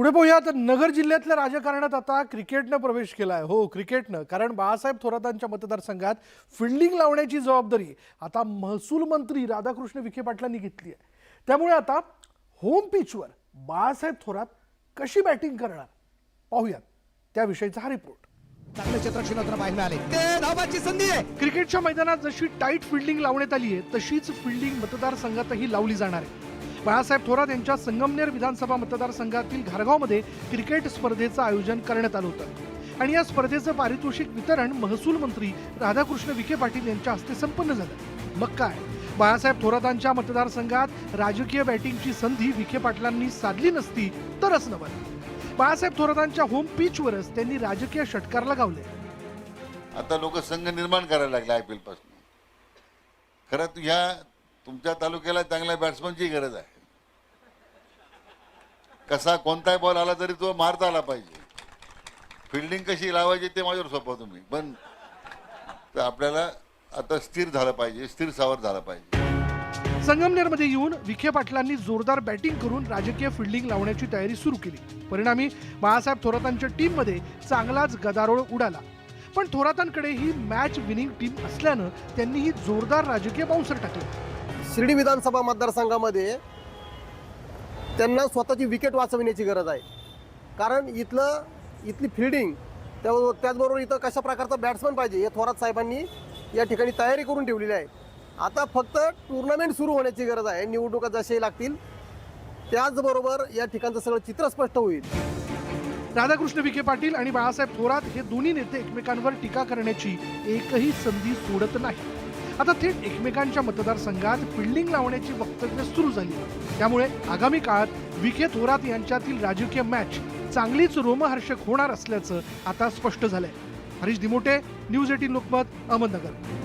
पुढे पाहूयात नगर जिल्ह्यातल्या राजकारणात आता क्रिकेटनं प्रवेश केला आहे हो क्रिकेटनं. कारण बाळासाहेब थोरातांच्या मतदारसंघात फिल्डिंग लावण्याची जबाबदारी आता महसूल मंत्री राधाकृष्ण विखे पाटलांनी घेतली आहे त्यामुळे आता होम पिचवर बाळासाहेब थोरात कशी बॅटिंग करणार? पाहूयात. त्याविषयीचा हा रिपोर्ट चांगले आले ते धावाची संधी आहे. क्रिकेटच्या मैदानात जशी टाईट फिल्डिंग लावण्यात आली आहे तशीच फिल्डिंग मतदारसंघातही लावली जाणार आहे. बाळासाहेब थोरात यांच्या संगमनेर विधानसभा मतदारसंघातील घारगावमध्ये क्रिकेट स्पर्धेचं आयोजन करण्यात आलं होतं. आणि या स्पर्धेचं पारितोषिक वितरण महसूल मंत्री राधाकृष्ण विखे पाटील यांच्या हस्ते संपन्न झालं. मग काय? बाळासाहेब थोरातांच्या मतदारसंघात राजकीय बॅटिंगची संधी विखे पाटलांनी साधली नसती तरच नवल बाळासाहेब थोरातांच्या होम पिचवरच त्यांनी राजकीय षटकार लगावले. आता लोक संघ निर्माण करायला लागले आय पी एलपासून खरं तर ह्या तुमच्या तालुक्याला चांगल्या बॅट्समनची गरज आहे. कसा कोणताही बॉल आला तरी तो मारता आला पाहिजे. फिल्डिंग कशी लावायची ते माझ्यावर सोपा तुम्ही. पण तर आपल्याला आता स्थिर झालं पाहिजे स्थिर सावर झालं पाहिजे. संगमनेरमध्ये येऊन विखे पाटलांनी जोरदार बॅटिंग करून राजकीय फिल्डिंग लावण्याची तयारी सुरू केली. परिणामी बाळासाहेब थोरातांच्या टीममध्ये चांगलाच गदारोळ उडाला. पण थोरातांकडे ही मॅच विनिंग टीम असल्यानं त्यांनी ही जोरदार राजकीय बाउन्सर टाकले. शिर्डी विधानसभा मतदारसंघामध्ये त्यांना स्वतःची विकेट वाचविण्याची गरज आहे. कारण इथलं इथली फिल्डिंग त्या त्याचबरोबर इथं कशा प्रकारचा बॅट्समन पाहिजे हे थोरात साहेबांनी या ठिकाणी तयारी करून ठेवलेली आहे. आता फक्त टुर्नामेंट सुरू होण्याची गरज आहे. निवडणुका जसेही लागतील त्याचबरोबर या ठिकाणचं सगळं चित्र स्पष्ट होईल. राधाकृष्ण विखे पाटील आणि बाळासाहेब थोरात हे दोन्ही नेते एकमेकांवर टीका करण्याची एकही संधी सोडत नाही आता थेट एकमेकांच्या मतदारसंघात फिल्डिंग लावण्याची वक्तव्य सुरू झाली. त्यामुळे आगामी काळात विखे थोरात यांच्यातील राजकीय मॅच चांगलीच रोमहर्षक होणार असल्याचं आता स्पष्ट झालंय. Harish Dimote news eighteen Lokmat Ahmednagar.